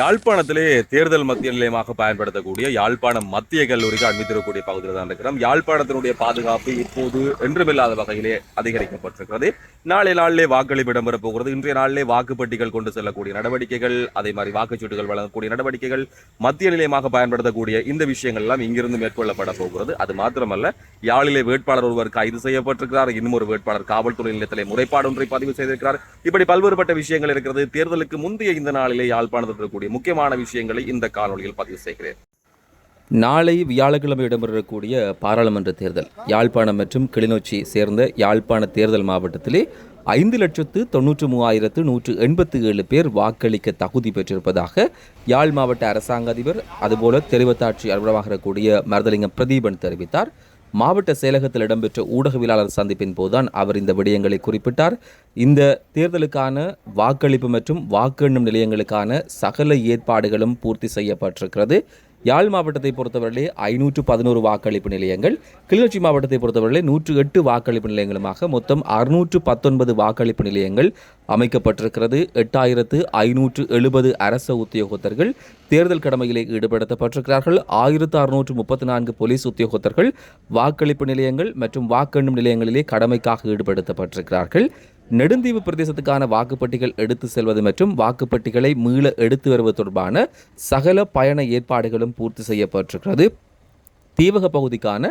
யாழ்ப்பாணத்திலே தேர்தல் மத்திய நிலையமாக பயன்படுத்தக்கூடிய யாழ்ப்பாணம் மத்திய கல்லூரிக்கு அண்மித்திருக்கக்கூடிய பகுதியில் தான் இருக்கிறோம். யாழ்ப்பாணத்தினுடைய பாதுகாப்பு இப்போது என்றுமில்லாத வகையிலே அதிகரிக்கப்பட்டிருக்கிறது. நாளை நாளிலே வாக்களிப்பு இடம்பெறப் போகிறது. இன்றைய நாளிலே வாக்குப்பட்டிகள் கொண்டு செல்லக்கூடிய நடவடிக்கைகள் அதே மாதிரி வாக்குச்சீட்டுகள் வழங்கக்கூடிய நடவடிக்கைகள் மத்திய நிலையமாக பயன்படுத்தக்கூடிய இந்த விஷயங்கள் எல்லாம் இங்கிருந்து மேற்கொள்ளப்பட போகிறது. அது மாத்திரமல்ல யாழிலே வேட்பாளர் ஒருவர் கைது செய்யப்பட்டிருக்கிறார். இன்னும் ஒரு வேட்பாளர் காவல்துறை நிலையத்திலே முறைப்பாடு ஒன்றை பதிவு செய்திருக்கிறார். இப்படி பல்வேறுபட்ட விஷயங்கள் இருக்கிறது. தேர்தலுக்கு முந்தைய இந்த நாளிலே யாழ்ப்பாணத்தில் இருக்கக்கூடிய முக்கியமான விஷயங்களை இந்த காணொலியில் பதிவு செய்கிறேன். நாளை வியாழக்கிழமை இடம்பெறக்கூடிய பாராளுமன்ற தேர்தல் யாழ்ப்பாணம் மற்றும் கிளிநொச்சி சேர்ந்த யாழ்ப்பாண தேர்தல் மாவட்டத்திலே ஐந்து லட்சத்து தொன்னூற்று மூவாயிரத்து நூற்று எண்பத்தி ஏழு பேர் வாக்களிக்க தகுதி பெற்றிருப்பதாக யாழ் மாவட்ட அரசாங்க அதிபர் அதுபோல தெரிவத்தாட்சி அலுவலமாக இருக்கக்கூடிய மருதலிங்கம் பிரதீபன் தெரிவித்தார். மாவட்ட செயலகத்தில் இடம்பெற்ற ஊடகவியலாளர் சந்திப்பின் போதுதான் அவர் இந்த விடயங்களை குறிப்பிட்டார். இந்த தேர்தலுக்கான வாக்களிப்பு மற்றும் வாக்கு எண்ணும் நிலையங்களுக்கான சகல ஏற்பாடுகளும் பூர்த்தி செய்யப்பட்டிருக்கிறது. யாழ் மாவட்டத்தை பொறுத்தவரையிலே ஐநூற்று பதினோரு வாக்களிப்பு நிலையங்கள் கிளிநொச்சி மாவட்டத்தை பொறுத்தவரையிலே நூற்று எட்டு வாக்களிப்பு நிலையங்களுமாக மொத்தம் அறுநூற்று பத்தொன்பது வாக்களிப்பு நிலையங்கள் அமைக்கப்பட்டிருக்கிறது. எட்டாயிரத்து ஐநூற்று எழுபது அரச உத்தியோகத்தர்கள் தேர்தல் கடமையிலே ஈடுபடுத்தப்பட்டிருக்கிறார்கள். ஆயிரத்து அறுநூற்று முப்பத்தி நான்கு போலீஸ் உத்தியோகத்தர்கள் வாக்களிப்பு நிலையங்கள் மற்றும் வாக்கெண்ணும் நிலையங்களிலே கடமைக்காக ஈடுபடுத்தப்பட்டிருக்கிறார்கள். நெடுந்தீவு பிரதேசத்துக்கான வாக்குப்பட்டிகள் எடுத்து செல்வது மற்றும் வாக்குப்பட்டிகளை மீள எடுத்து வருவது தொடர்பான சகல பயண ஏற்பாடுகளும் பூர்த்தி செய்யப்பட்டிருக்கிறது. தீவக பகுதிக்கான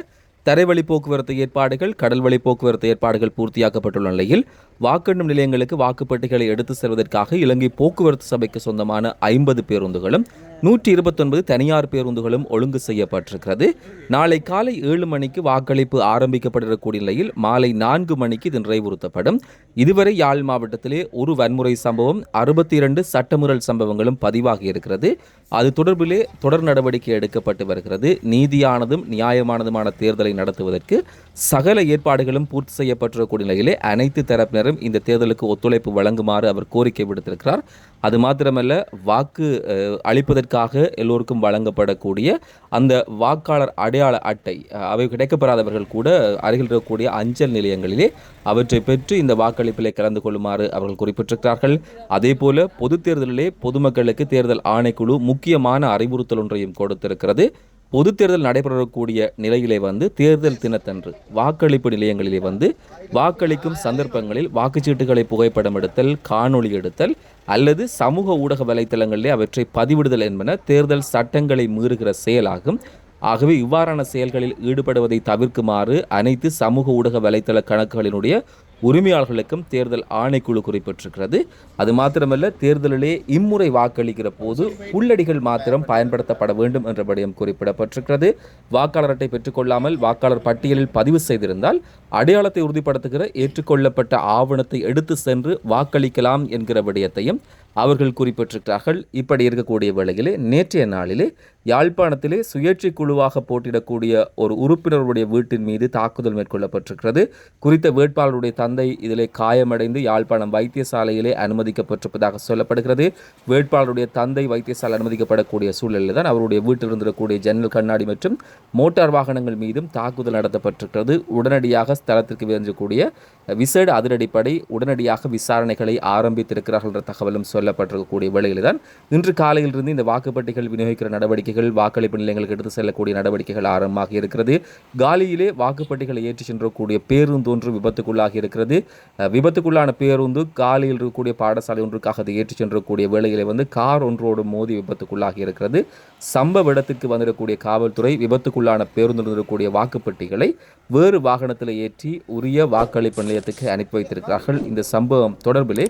தரைவழி போக்குவரத்து ஏற்பாடுகள் கடல்வழி போக்குவரத்து ஏற்பாடுகள் பூர்த்தியாக்கப்பட்டுள்ள நிலையில் வாக்கெண்ணும் நிலையங்களுக்கு வாக்குப்பட்டிகளை எடுத்து செல்வதற்காக இலங்கை போக்குவரத்து சபைக்கு சொந்தமான ஐம்பது பேருந்துகளும் நூற்றி இருபத்தொன்பது தனியார் பேருந்துகளும் ஒழுங்கு செய்யப்பட்டிருக்கிறது. நாளை காலை ஏழு மணிக்கு வாக்களிப்பு ஆரம்பிக்கப்படக்கூடிய நிலையில் மாலை நான்கு மணிக்கு இது நிறைவுறுத்தப்படும். இதுவரை யாழ் மாவட்டத்திலே ஒரு வன்முறை சம்பவம் அறுபத்தி இரண்டு சட்டமுறல் சம்பவங்களும் பதிவாகி இருக்கிறது. அது தொடர்பிலே தொடர் நடவடிக்கை எடுக்கப்பட்டு வருகிறது. நீதியானதும் நியாயமானதுமான தேர்தலை நடத்துவதற்கு சகல ஏற்பாடுகளும் பூர்த்தி செய்யப்பட்டிருக்கக்கூடிய நிலையிலே அனைத்து தரப்பினரும் இந்த தேர்தலுக்கு ஒத்துழைப்பு வழங்குமாறு அவர் கோரிக்கை விடுத்திருக்கிறார். அது மாத்திரமல்ல வாக்கு அளிப்பதற்கு அளிப்பதற்காக எல்லோருக்கும் வழங்கப்படக்கூடிய அந்த வாக்காளர் அடையாள அட்டை அவை கிடைக்கப்பெறாதவர்கள் கூட அருகில் இருக்கக்கூடிய அஞ்சல் நிலையங்களிலே அவற்றை பெற்று இந்த வாக்களிப்பிலே கலந்து கொள்ளுமாறு அவர்கள் குறிப்பிட்டிருக்கிறார்கள். அதே போல பொது தேர்தலிலே பொதுமக்களுக்கு தேர்தல் ஆணைக்குழு முக்கியமான அறிவுறுத்தல் ஒன்றையும் கொடுத்திருக்கிறது. பொது தேர்தல் நடைபெறக்கூடிய நிலையிலே வந்து தேர்தல் தினத்தன்று வாக்களிப்பு நிலையங்களிலே வந்து வாக்களிக்கும் சந்தர்ப்பங்களில் வாக்குச்சீட்டுகளை புகைப்படம் எடுத்தல் காணொளி எடுத்தல் அல்லது சமூக ஊடக வலைத்தளங்களிலே அவற்றை பதிவிடுதல் என்பன தேர்தல் சட்டங்களை மீறுகிற செயலாகும். ஆகவே இவ்வாறான செயல்களில் ஈடுபடுவதை தவிர்க்குமாறு அனைத்து சமூக ஊடக வலைத்தள கணக்குகளினுடைய உரிமையாளர்களுக்கும் தேர்தல் ஆணைக்குழு குறிப்பிட்டிருக்கிறது. அது மாத்திரமல்ல தேர்தலிலே இம்முறை வாக்களிக்கிற போது புள்ளடிகள் மாத்திரம் பயன்படுத்தப்பட வேண்டும் என்ற விடயம் குறிப்பிடப்பட்டிருக்கிறது. வாக்காளர் அட்டை பெற்றுக்கொள்ளாமல் வாக்காளர் பட்டியலில் பதிவு செய்திருந்தால் அடையாளத்தை உறுதிப்படுத்துகிற ஏற்றுக்கொள்ளப்பட்ட ஆவணத்தை எடுத்து சென்று வாக்களிக்கலாம் என்கிற விடயத்தையும் அவர்கள் குறிப்பிட்டிருக்கிறார்கள் இப்படி இருக்கக்கூடிய வேளையிலே நேற்றைய நாளிலே யாழ்ப்பாணத்திலே சுயேட்சை குழுவாக போட்டியிடக்கூடிய ஒரு உறுப்பினருடைய வீட்டின் மீது தாக்குதல் மேற்கொள்ளப்பட்டிருக்கிறது. குறித்த வேட்பாளருடைய தந்தை இதிலே காயமடைந்து யாழ்ப்பாணம் வைத்தியசாலையிலே அனுமதிக்கப்பட்டிருப்பதாக சொல்லப்படுகிறது. வேட்பாளருடைய தந்தை வைத்தியசாலை அனுமதிக்கப்படக்கூடிய சூழலில் தான் அவருடைய வீட்டில் இருந்திருக்கக்கூடிய ஜன்னல் கண்ணாடி மற்றும் மோட்டார் வாகனங்கள் மீதும் தாக்குதல் நடத்தப்பட்டிருக்கிறது. உடனடியாக ஸ்தலத்திற்கு விரைஞ்சக்கூடிய விசேட அதிரடிப்படை உடனடியாக விசாரணைகளை ஆரம்பித்திருக்கிறார்கள் என்ற தகவலும் சொல்லப்பட்டிருக்கக்கூடிய வேளையில் தான் இன்று காலையிலிருந்து இந்த வாக்குப்பட்டிகள் விநியோகிக்கிற நடவடிக்கைகள் வாக்களிப்பு நிலையங்களுக்கு எடுத்து செல்லக்கூடிய நடவடிக்கைகள் ஆரம்பமாக இருக்கிறது. காலியிலே வாக்குப்பட்டிகளை ஏற்றி சென்றக்கூடிய பேருந்து ஒன்று விபத்துக்குள்ளாகி இருக்கிறது. விபத்துக்குள்ளான பேருந்து காலியில் இருக்கக்கூடிய பாடசாலை ஒன்றுக்காக அதை ஏற்றி சென்றக்கூடிய வேளையிலே வந்து கார் ஒன்றோடு மோதி விபத்துக்குள்ளாகி இருக்கிறது. சம்பவ இடத்திற்கு வந்திருக்கக்கூடிய காவல்துறை விபத்துக்குள்ளான பேருந்தில் இருக்கக்கூடிய வாக்குப்பட்டிகளை வேறு வாகனத்தில் ஏற்றி உரிய வாக்களிப்பு நிலையத்துக்கு அனுப்பி வைத்திருக்கிறார்கள். இந்த சம்பவம் தொடர்பிலே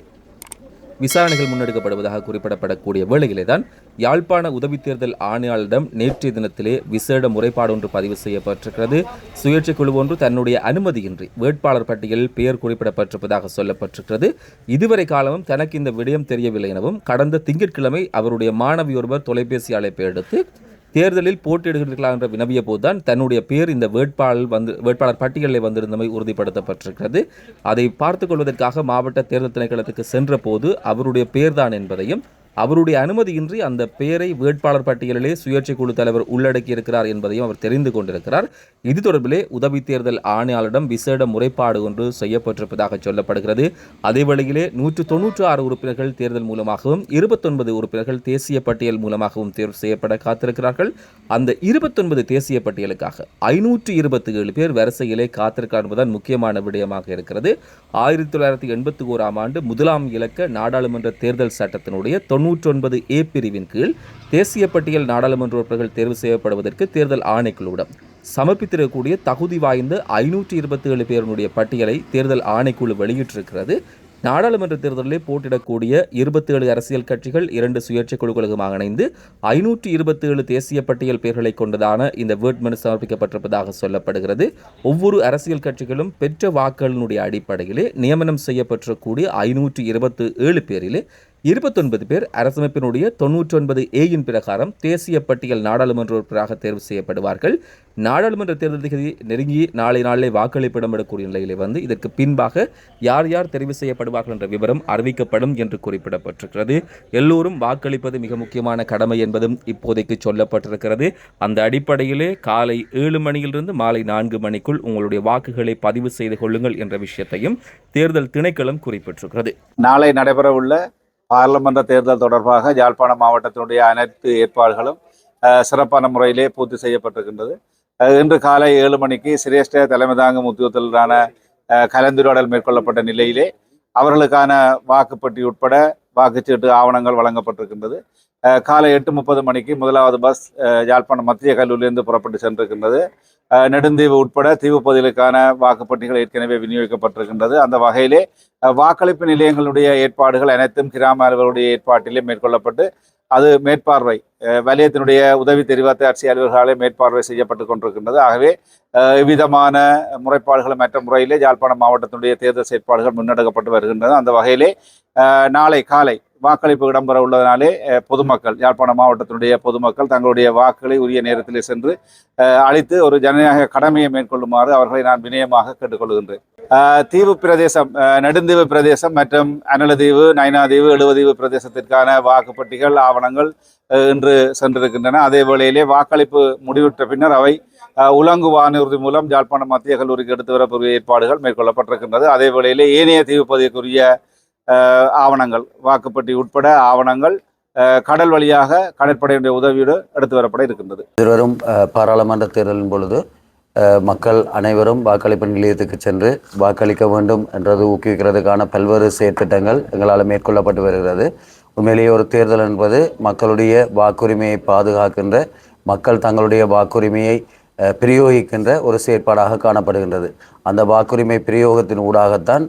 விசாரணைகள் முன்னெடுக்கப்படுவதாக குறிப்பிடப்படக்கூடிய வேளையிலே தான் யாழ்ப்பாண உதவி தேர்தல் ஆணையாளரிடம் நேற்றைய தினத்திலே விசேட முறைப்பாடு ஒன்று பதிவு செய்யப்பட்டிருக்கிறது. சுயேட்சை குழு ஒன்று தன்னுடைய அனுமதியின்றி வேட்பாளர் பட்டியலில் பெயர் குறிப்பிடப்பட்டிருப்பதாக சொல்லப்பட்டிருக்கிறது. இதுவரை காலமும் தனக்கு இந்த விடயம் தெரியவில்லை எனவும் கடந்த திங்கட்கிழமை அவருடைய மாணவி ஒருவர் தொலைபேசி அழைப்பை எடுத்து தேர்தலில் போட்டியிடுகிறீர்களா என்று வினவிய போதுதான் தன்னுடைய பேர் இந்த வேட்பாளர் வந்து வேட்பாளர் பட்டியலில் வந்திருந்தமை உறுதிப்படுத்தப்பட்டிருக்கிறது. அதை பார்த்துக் கொள்வதற்காக மாவட்ட தேர்தல் திணைக்களத்துக்கு சென்ற போது அவருடைய பேர்தான் என்பதையும் அவருடைய அனுமதியின்றி அந்த பெயரை வேட்பாளர் பட்டியலிலே சுயேட்சை குழு தலைவர் உள்ளடக்கியிருக்கிறார் என்பதையும் அவர் தெரிந்து கொண்டிருக்கிறார். இது தொடர்பிலே உதவி தேர்தல் ஆணையாளரிடம் விசேட முறைப்பாடு ஒன்று செய்யப்பட்டிருப்பதாக சொல்லப்படுகிறது. அதே வழியிலே நூற்று தொன்னூற்று ஆறு உறுப்பினர்கள் தேர்தல் மூலமாகவும் இருபத்தொன்பது உறுப்பினர்கள் தேசிய பட்டியல் மூலமாகவும் தேர்வு செய்யப்பட காத்திருக்கிறார்கள். அந்த இருபத்தொன்பது தேசிய பட்டியலுக்காக ஐநூற்று இருபத்தி ஏழு பேர் வரிசையிலே காத்திருக்கார் என்பதுதான் முக்கியமான விடயமாக இருக்கிறது. ஆயிரத்தி தொள்ளாயிரத்தி எண்பத்தி ஓராம் ஆண்டு முதலாம் இலக்க நாடாளுமன்ற தேர்தல் சட்டத்தினுடைய தொன்னூற்றொன்பது ஏ பிரிவின் கீழ் தேசிய பட்டியல் நாடாளுமன்ற உறுப்பினர்கள் தேர்வு செய்யப்படுவதற்கு தேர்தல் ஆணைக்குழுவிடம் சமர்ப்பித்திருக்கக்கூடிய தகுதி வாய்ந்த ஐநூற்றி இருபத்தி ஏழு பேருடைய பட்டியலை தேர்தல் ஆணைக்குழு வெளியிட்டிருக்கிறது. நாடாளுமன்ற தேர்தலில் போட்டியிடக்கூடிய இருபத்தி ஏழு அரசியல் கட்சிகள் இரண்டு சுயேட்சை குழுக்களுமாக இணைந்து ஐநூற்றி இருபத்தி ஏழு தேசிய பட்டியல் பெயர்களை கொண்டதான இந்த வேட்மனு சமர்ப்பிக்கப்பட்டிருப்பதாக சொல்லப்படுகிறது. ஒவ்வொரு அரசியல் கட்சிகளும் பெற்ற வாக்குகளினுடைய அடிப்படையிலே நியமனம் செய்யப்பட்டிருக்கக்கூடிய ஐநூற்றி இருபத்தி ஏழு பேரிலே இருபத்தொன்பது பேர் அரசமைப்பினுடைய தொன்னூற்றொன்பது ஏயின் பிரகாரம் தேசிய பட்டியல் நாடாளுமன்ற உறுப்பினராக தேர்வு செய்யப்படுவார்கள். நாடாளுமன்ற தேர்தல் தேதி நெருங்கி நாளை நாளிலே வாக்களிப்பிடமிடக்கூடிய நிலையிலே வந்து இதற்கு பின்பாக யார் யார் தெரிவு செய்யப்படுவார்கள் என்ற விவரம் அறிவிக்கப்படும் என்று குறிப்பிடப்பட்டிருக்கிறது. எல்லோரும் வாக்களிப்பது மிக முக்கியமான கடமை என்பதும் இப்போதைக்கு சொல்லப்பட்டிருக்கிறது. அந்த அடிப்படையிலே காலை ஏழு மணியிலிருந்து மாலை நான்கு மணிக்குள் உங்களுடைய வாக்குகளை பதிவு செய்து கொள்ளுங்கள் என்ற விஷயத்தையும் தேர்தல் திணைக்களம் குறிப்பிட்டிருக்கிறது. நாளை நடைபெறவுள்ள பாராளுமன்ற தேர்தல் தொடர்பாக யாழ்ப்பாண மாவட்டத்தினுடைய அனைத்து ஏற்பாடுகளும் சிறப்பான முறையிலே பூர்த்தி செய்யப்பட்டிருக்கின்றது. இன்று காலை ஏழு மணிக்கு சிரேஷ்ட தலைமை தாங்கும் உத்தியோகத்திலான கலந்துரையாடல் மேற்கொள்ளப்பட்ட நிலையிலே அவர்களுக்கான வாக்குப்பட்டி உட்பட வாக்குச்சீட்டு ஆவணங்கள் வழங்கப்பட்டிருக்கின்றது. காலை எட்டு முப்பது மணிக்கு முதலாவது பஸ் யாழ்ப்பாணம் மத்திய கல்லூரியிலிருந்து புறப்பட்டு சென்றிருக்கின்றது. நெடுந்தீவு உட்பட தீவு பகுதிகளுக்கான வாக்குப்பட்டிகள் ஏற்கனவே விநியோகிக்கப்பட்டிருக்கின்றது. அந்த வகையிலே வாக்களிப்பு நிலையங்களுடைய ஏற்பாடுகள் அனைத்தும் கிராம அலுவலருடைய ஏற்பாட்டிலே மேற்கொள்ளப்பட்டு அது மேற்பார்வை வலயத்தினுடைய உதவி தெரிவாத்த ஆட்சி அலுவலர்களாலே மேற்பார்வை செய்யப்பட்டு கொண்டிருக்கின்றது. ஆகவே அஹ், எவ்விதமான முறைப்பாடுகள் மற்ற முறையிலே யாழ்ப்பாணம் மாவட்டத்தினுடைய தேர்தல் செயற்பாடுகள் முன்னெடுக்கப்பட்டு வருகின்றது. அந்த வகையிலே நாளை காலை வாக்களிப்பு இடம்பெற உள்ளதனாலே பொதுமக்கள் யாழ்ப்பாண மாவட்டத்தினுடைய பொதுமக்கள் தங்களுடைய வாக்குகளை உரிய நேரத்திலே சென்று அளித்து ஒரு ஜனநாயக கடமையை மேற்கொள்ளுமாறு அவர்களை நான் வினயமாக கேட்டுக்கொள்கின்றேன். தீவு பிரதேசம் நெடுந்தீவு பிரதேசம் மற்றும் அனலதீவு நைனாதீவு எழுவதீவு பிரதேசத்திற்கான வாக்குப்பட்டிகள் ஆவணங்கள் இன்று சென்றிருக்கின்றன. அதே வேளையிலே வாக்களிப்பு முடிவுற்ற பின்னர் அவை உலங்கு வானூர்தி மூலம் யாழ்ப்பாணம் மத்திய கல்லூரிக்கு எடுத்து வரக்கூடிய ஏற்பாடுகள் மேற்கொள்ளப்பட்டிருக்கின்றது. அதே வேளையிலே ஏனைய தீவு பகுதிக்குரிய ஆவணங்கள் வாக்குப்பட்டி உட்பட ஆவணங்கள் கடல் வழியாக கடற்படையினுடைய உதவியோடு எடுத்து வரப்பட இருக்கின்றது. இருவரும் பாராளுமன்ற தேர்தலின் பொழுது மக்கள் அனைவரும் வாக்களிப்பு நிலையத்துக்கு சென்று வாக்களிக்க வேண்டும் என்றது ஊக்குவிக்கிறதுக்கான பல்வேறு செயற்திட்டங்கள் எங்களால் மேற்கொள்ளப்பட்டு வருகிறது. உண்மையிலேயே ஒரு தேர்தல் என்பது மக்களுடைய வாக்குரிமையை பாதுகாக்கின்ற மக்கள் தங்களுடைய வாக்குரிமையை பிரயோகிக்கின்ற ஒரு செயற்பாடாக காணப்படுகின்றது. அந்த வாக்குரிமை பிரயோகத்தின் ஊடாகத்தான்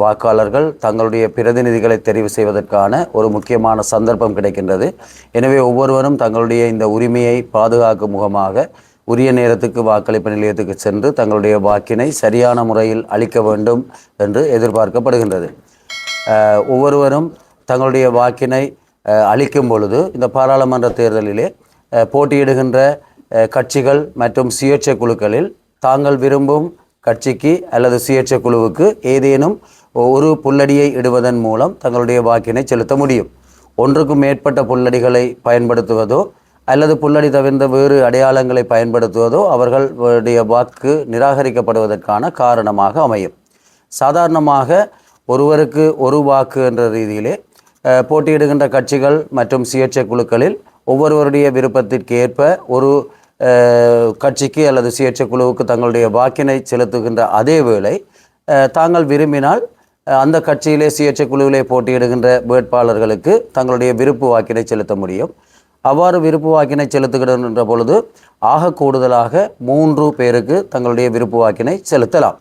வாக்காளர்கள் தங்களுடைய பிரதிநிதிகளை தெரிவு செய்வதற்கான ஒரு முக்கியமான சந்தர்ப்பம் கிடைக்கின்றது. எனவே ஒவ்வொருவரும் தங்களுடைய இந்த உரிமையை பாதுகாக்கும் முகமாக உரிய நேரத்துக்கு வாக்களிப்பு நிலையத்துக்கு சென்று தங்களுடைய வாக்கினை சரியான முறையில் அளிக்க வேண்டும் என்று எதிர்பார்க்கப்படுகின்றது. ஒவ்வொருவரும் தங்களுடைய வாக்கினை அளிக்கும் பொழுது இந்த பாராளுமன்ற தேர்தலிலே போட்டியிடுகின்ற கட்சிகள் மற்றும் சுயேட்சை குழுக்களில் தாங்கள் விரும்பும் கட்சிக்கு அல்லது சுயேட்சை குழுவுக்கு ஏதேனும் ஒரு புல்லடியை இடுவதன் மூலம் தங்களுடைய வாக்கினை செலுத்த முடியும். ஒன்றுக்கும் மேற்பட்ட புல்லடிகளை பயன்படுத்துவதோ அல்லது புல்லடி தவிர்ந்த வேறு அடையாளங்களை பயன்படுத்துவதோ அவர்களுடைய வாக்கு நிராகரிக்கப்படுவதற்கான காரணமாக அமையும். சாதாரணமாக ஒருவருக்கு ஒரு வாக்கு என்ற ரீதியிலே போட்டியிடுகின்ற கட்சிகள் மற்றும் சுயேட்சை குழுக்களில் ஒவ்வொருவருடைய விருப்பத்திற்கு ஏற்ப ஒரு கட்சிக்கு அல்லது சுயேட்சை குழுவுக்கு தங்களுடைய வாக்கினை செலுத்துகின்ற அதே வேளை தாங்கள் விரும்பினால் அந்த கட்சியிலே சுயேட்சை குழுவிலே போட்டியிடுகின்ற வேட்பாளர்களுக்கு தங்களுடைய விருப்பு வாக்கினை செலுத்த முடியும். அவ்வாறு விருப்பு வாக்கினை செலுத்துகின்ற பொழுது ஆக கூடுதலாக மூன்று பேருக்கு தங்களுடைய விருப்பு வாக்கினை செலுத்தலாம்.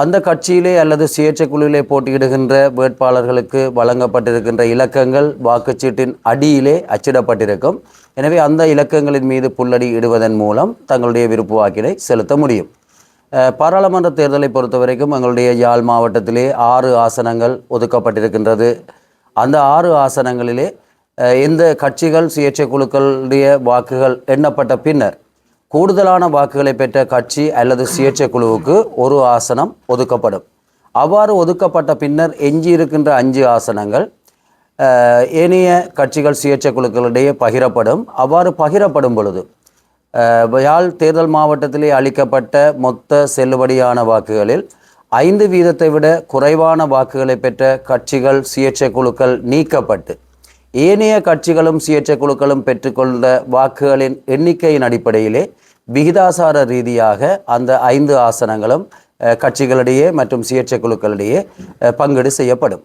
அந்த கட்சியிலே அல்லது சுயேட்சை குழுவிலே போட்டியிடுகின்ற வேட்பாளர்களுக்கு வழங்கப்பட்டிருக்கின்ற இலக்கங்கள் வாக்குச்சீட்டின் அடியிலே அச்சிடப்பட்டிருக்கும். எனவே அந்த இலக்கங்களின் மீது புல்லடி இடுவதன் மூலம் தங்களுடைய விருப்பு வாக்கினை செலுத்த முடியும். பாராளுமன்ற தேர்தலை பொறுத்த வரைக்கும் எங்களுடைய யாழ் மாவட்டத்திலே ஆறு ஆசனங்கள் ஒதுக்கப்பட்டிருக்கின்றது. அந்த ஆறு ஆசனங்களிலே எந்த இந்த கட்சிகள் சுயேட்சை குழுக்களுடைய வாக்குகள் எண்ணப்பட்ட பின்னர் கூடுதலான வாக்குகளை பெற்ற கட்சி அல்லது சுயேட்சை குழுவுக்கு ஒரு ஆசனம் ஒதுக்கப்படும். அவ்வாறு ஒதுக்கப்பட்ட பின்னர் எஞ்சி இருக்கின்ற அஞ்சு ஆசனங்கள் ஏனைய கட்சிகள் சுயேட்சை குழுக்களிடையே பகிரப்படும். அவ்வாறு பகிரப்படும் பொழுது யாழ் தேர்தல் மாவட்டத்திலே அளிக்கப்பட்ட மொத்த செல்லுபடியான வாக்குகளில் ஐந்து வீதத்தை விட குறைவான வாக்குகளை பெற்ற கட்சிகள் சுயேட்சை குழுக்கள் நீக்கப்பட்டு ஏனைய கட்சிகளும் சுயேட்சை குழுக்களும் பெற்றுக்கொண்ட வாக்குகளின் எண்ணிக்கையின் அடிப்படையிலே விகிதாசார ரீதியாக அந்த ஐந்து ஆசனங்களும் கட்சிகளிடையே மற்றும் சுயேட்சை குழுக்களிடையே பங்கீடு செய்யப்படும்.